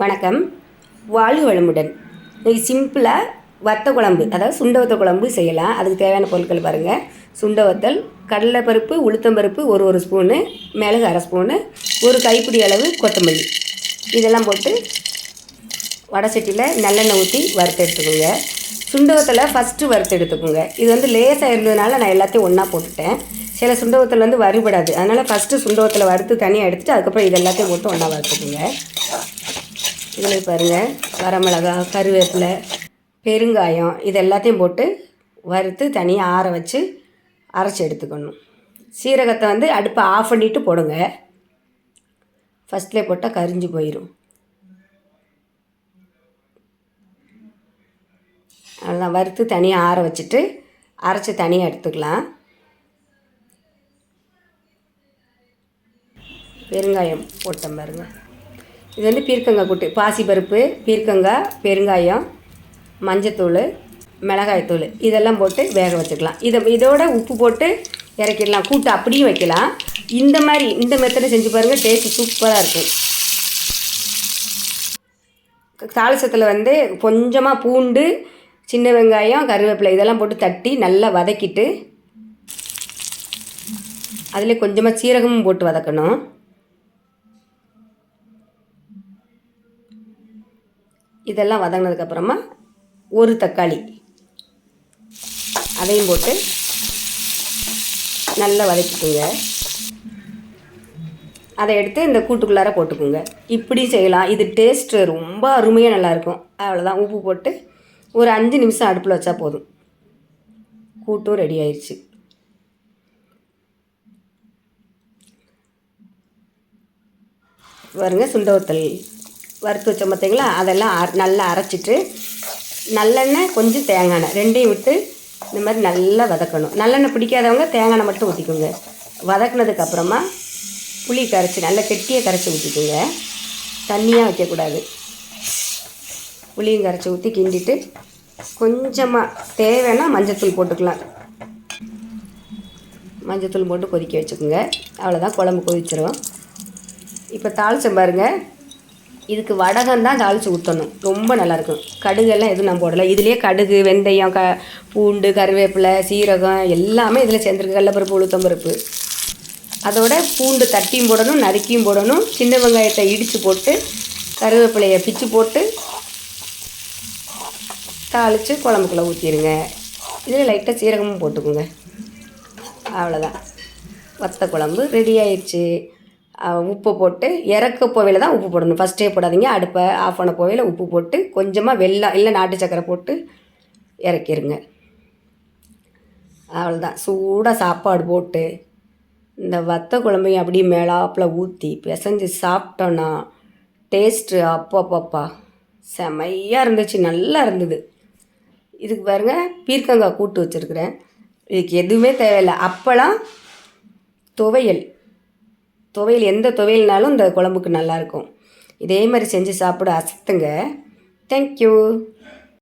வணக்கம். வாழ்க வளமுடன். இன்னைக்கு சிம்பிளாக வத்த குழம்பு அதாவது சுண்ட வத்த குழம்பு செய்யலாம். அதுக்கு தேவையான பொருட்கள் பாருங்கள் சுண்ட வத்தல் கடலைப்பருப்பு உளுத்தம்பருப்பு ஒரு ஒரு ஸ்பூனு மிளகு அரை ஸ்பூனு ஒரு கைப்பிடி அளவு கொத்தமல்லி. இதெல்லாம் போட்டு வடை சட்டியில் நல்லெண்ணெய் ஊற்றி வறுத்து எடுத்துக்கோங்க. சுண்டவத்தில் ஃபஸ்ட்டு வறுத்து எடுத்துக்கோங்க. இது வந்து லேசாக இருந்ததுனால நான் எல்லாத்தையும் ஒன்றா போட்டுட்டேன். சில சுண்டவத்தில் வந்து வறுபடாது. அதனால் ஃபஸ்ட்டு சுண்டவத்தில் வறுத்து தனியாக எடுத்துட்டு அதுக்கப்புறம் இது எல்லாத்தையும் போட்டு ஒன்றா வறுத்துக்கோங்க. இதில் பாருங்கள் வரமிளகா கருவேப்பிலை பெருங்காயம் இது எல்லாத்தையும் போட்டு வறுத்து தனியாக ஆற வச்சு அரைச்சி எடுத்துக்கணும். சீரகத்தை வந்து அடுப்பை ஆஃப் பண்ணிவிட்டு போடுங்க. ஃபஸ்ட்லேயே போட்டால் கரிஞ்சு போயிடும் அதெல்லாம் வறுத்து தனியாக ஆற வச்சுட்டு அரைச்சி தனியாக எடுத்துக்கலாம். பெருங்காயம் போட்டேன் பாருங்கள் இது வந்து பீர்க்கங்காய் கூட்டு. பாசி பருப்பு பீர்க்கங்காய் பெருங்காயம் மஞ்சத்தூள் மிளகாய்த்தூள் இதெல்லாம் போட்டு வேக வச்சுக்கலாம். இதை இதோட உப்பு போட்டு இறக்கிடலாம். கூட்டு அப்படியும் வைக்கலாம். இந்த மாதிரி இந்த மெத்தடை செஞ்சு பாருங்கள் டேஸ்ட்டு சூப்பராக இருக்கும். தாளசத்தில் வந்து கொஞ்சமாக பூண்டு சின்ன வெங்காயம் கருவேப்பிலை இதெல்லாம் போட்டு தட்டி நல்லா வதக்கிட்டு அதில் கொஞ்சமாக சீரகமும் போட்டு வதக்கணும். இதெல்லாம் வதங்கினதுக்கப்புறமா ஒரு தக்காளி. அதையும் போட்டு நல்லா வதக்கிக்கோங்க. அதை எடுத்து இந்த கூட்டுக்குள்ளார போட்டுக்கோங்க. இப்படி செய்யலாம். இது டேஸ்ட்டு ரொம்ப அருமையாக நல்லாயிருக்கும். அவ்வளோதான் உப்பு போட்டு ஒரு அஞ்சு நிமிஷம் அடுப்பில் வச்சா போதும். கூட்டும் ரெடி ஆயிடுச்சு பாருங்கள் சுண்டவத்தல். வறுத்து வச்சோம் பார்த்தீங்களா அதெல்லாம் அர நல்லா அரைச்சிட்டு நல்லெண்ணெய் கொஞ்சம் தேங்காய் எண்ணெய். ரெண்டையும் விட்டு இந்த மாதிரி நல்லா வதக்கணும். நல்லெண்ணெய் பிடிக்காதவங்க தேங்காய் எண்ணெய் மட்டும் ஊற்றிக்கோங்க வதக்குனதுக்கப்புறமா புளி கரைச்சி நல்லா கெட்டியாக கரைச்சி ஊற்றிக்கோங்க தண்ணியாக வைக்கக்கூடாது. புளியும் கரைச்சி ஊற்றி கிண்டிட்டு கொஞ்சமாக தேவைன்னா மஞ்சத்தூள் போட்டுக்கலாம். மஞ்சத்தூள் போட்டு கொதிக்க வச்சுக்கோங்க. அவ்வளோதான் குழம்பு கொதிச்சிரும். இப்போ தாளிச்சம் பாருங்கள் இதுக்கு வடகம் தான் தாளித்து ஊற்றணும் ரொம்ப நல்லாயிருக்கும் கடுகெல்லாம் எதுவும் நம்ம போடலை. இதுலேயே கடுகு வெந்தயம் க பூண்டு கருவேப்பிலை சீரகம் எல்லாமே இதில் சேர்ந்துருக்கு. கடலப்பருப்பு உளுத்தம்பருப்பு. அதோட பூண்டு தட்டியும் போடணும் நறுக்கியும் போடணும். சின்ன வெங்காயத்தை இடித்து போட்டு கருவேப்பிலையை பிச்சு போட்டு தாளித்து குழம்புக்குள்ளே ஊற்றிடுங்க இதில் லைட்டாக சீரகமும் போட்டுக்கோங்க. அவ்வளோதான் வத்த குழம்பு ரெடி ஆயிடுச்சு. உப்பு போட்டு இறக்க போவையில் தான் உப்பு போடணும். ஃபஸ்ட்டே போடாதீங்க. அடுப்பை ஆஃப் பண்ண போவையில் உப்பு போட்டு கொஞ்சமாக வெள்ளம் இல்லை நாட்டு சக்கரை போட்டு இறக்கிருங்க. அவ்வளோதான் சூடாக சாப்பாடு போட்டு இந்த வத்த குழம்பையும் அப்படியே மேலாப்பில் ஊற்றி பிசைஞ்சு சாப்பிட்டோன்னா டேஸ்ட்டு அப்பப்பப்பா செமையாக இருந்துச்சு. நல்லா இருந்தது. இதுக்கு பாருங்க பீர்க்கங்காய் கூட்டு வச்சுருக்குறேன். இதுக்கு எதுவுமே தேவையில்லை. அப்போலாம் துவையல். துவையல் எந்த துவையல்னாலும் இந்த குழம்புக்கு நல்லாயிருக்கும் இதே மாதிரி செஞ்சு சாப்பிட அசத்துங்க. தேங்க்யூ